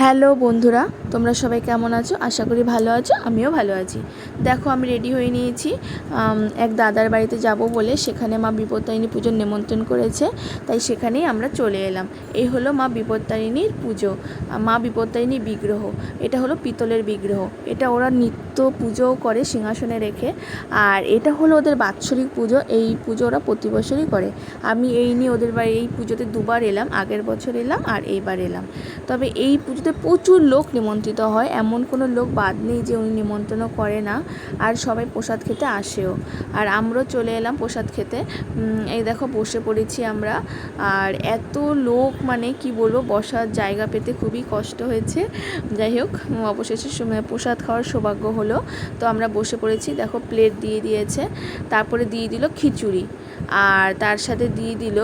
Hello বন্ধুরা তোমরা সবাই কেমন আছো? আশা করি ভালো আছো, আমিও ভালো আছি। দেখো, আমি রেডি হয়ে নিয়েছি। এক দাদার বাড়িতে যাব বলে সেখানে মা বিপত্তারিণী পুজোর নিমন্ত্রণ করেছে, তাই সেখানেই আমরা চলে এলাম। এই হলো মা বিপত্তারিণীর পুজো মা বিপত্তারিণীর বিগ্রহ। এটা হলো পিতলের বিগ্রহ। এটা ওরা নিত্য পুজোও করে, সিংহাসনে রেখে। আর এটা হলো ওদের বাৎসরিক পুজো, এই পুজো ওরা প্রতি বছরই করে। আমি এই নিয়ে ওদের বাড়ি, এই পুজোতে দুবার এলাম, আগের বছর এলাম আর এইবার এলাম। তবে এই পুজোতে প্রচুর লোক নিমন্ত্রিত হয়। এমন কোনো লোক বাদ নেই যে উনি নিমন্ত্রণও করে না আর সবাই প্রসাদ খেতে আসেও। আর আমরাও চলে এলাম প্রসাদ খেতে। এই দেখো বসে পড়েছি আমরা। আর এত লোক মানে কি বলব, বসার জায়গা পেতে খুবই কষ্ট হয়েছে। যাই হোক, অবশেষে প্রসাদ খাওয়ার সৌভাগ্য হলো। তো আমরা বসে পড়েছি, দেখো প্লেট দিয়ে দিয়েছে। তারপরে দিয়ে দিল খিচুড়ি। আর তার সাথে দিয়ে দিল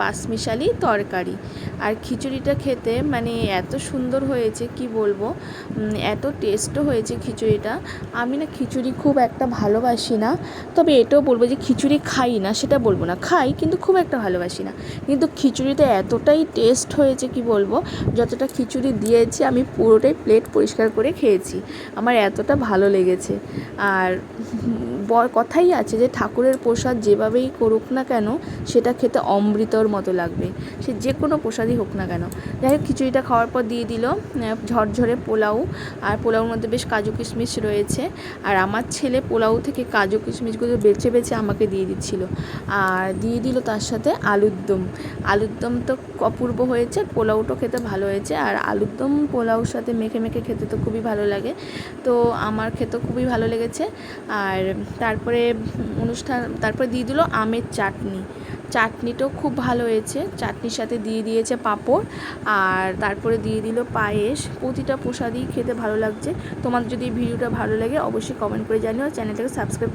পাঁচমিশালি তরকারি। আর খিচুড়িটা খেতে মানে এত সুন্দর হয়েছে, কি বলব? এত টেস্টও হয়েছে খিচুড়িটা। আমি না খিচুড়ি খুব একটা ভালোবাসি না, তবে এটাও বলব যে খিচুড়ি খাই না, সেটা বলব না। খাই, কিন্তু খুব একটা ভালোবাসি না। কিন্তু খিচুড়িতে এতটাই টেস্ট হয়েছে, কি বলব? যতটা খিচুড়ি দিয়েছে, আমি পুরোটাই প্লেট পরিষ্কার করে খেয়েছি। আমার এতটা ভালো লেগেছে। আর কথাই আছে যে ঠাকুরের প্রসাদ যেভাবেই করুক না কেন, সেটা খেতে অমৃতর মতো লাগবে। সে যে কোনো প্রসাদই হোক না কেন। যাই হোক, খিচুড়িটা খাওয়ার পর দিয়ে দিল ঝরঝরে পোলাও। আর পোলাওর মধ্যে বেশ কাজু কিশমিশ রয়েছে। আর আমার ছেলে পোলাও থেকে কাজু কিশমিশগুলো বেছে বেছে আমাকে দিয়ে দিচ্ছিল। আর দিয়ে দিল তার সাথে আলুর দম। আলুর দম তো অপূর্ব হয়েছে আর পোলাওটাও খেতে ভালো হয়েছে। আর আলুর দম পোলাওর সাথে মেখে মেখে খেতে তো খুবই ভালো লাগে। তো আমার খেতে খুবই ভালো লেগেছে। আর তারপরে অনুষ্ঠান, তারপরে দিয়ে দিল আমের চাটনি। চাটনিটাও খুব ভালো হয়েছে। চাটনির সাথে দিয়ে দিয়েছে পাঁপড় আর তারপরে দিয়ে দিল পায়েস। প্রতিটা প্রসাদই খেতে ভালো লাগছে। তোমাদের যদি ভিডিওটা ভালো লাগে, অবশ্যই কমেন্ট করে জানিও। চ্যানেলটাকে সাবস্ক্রাইব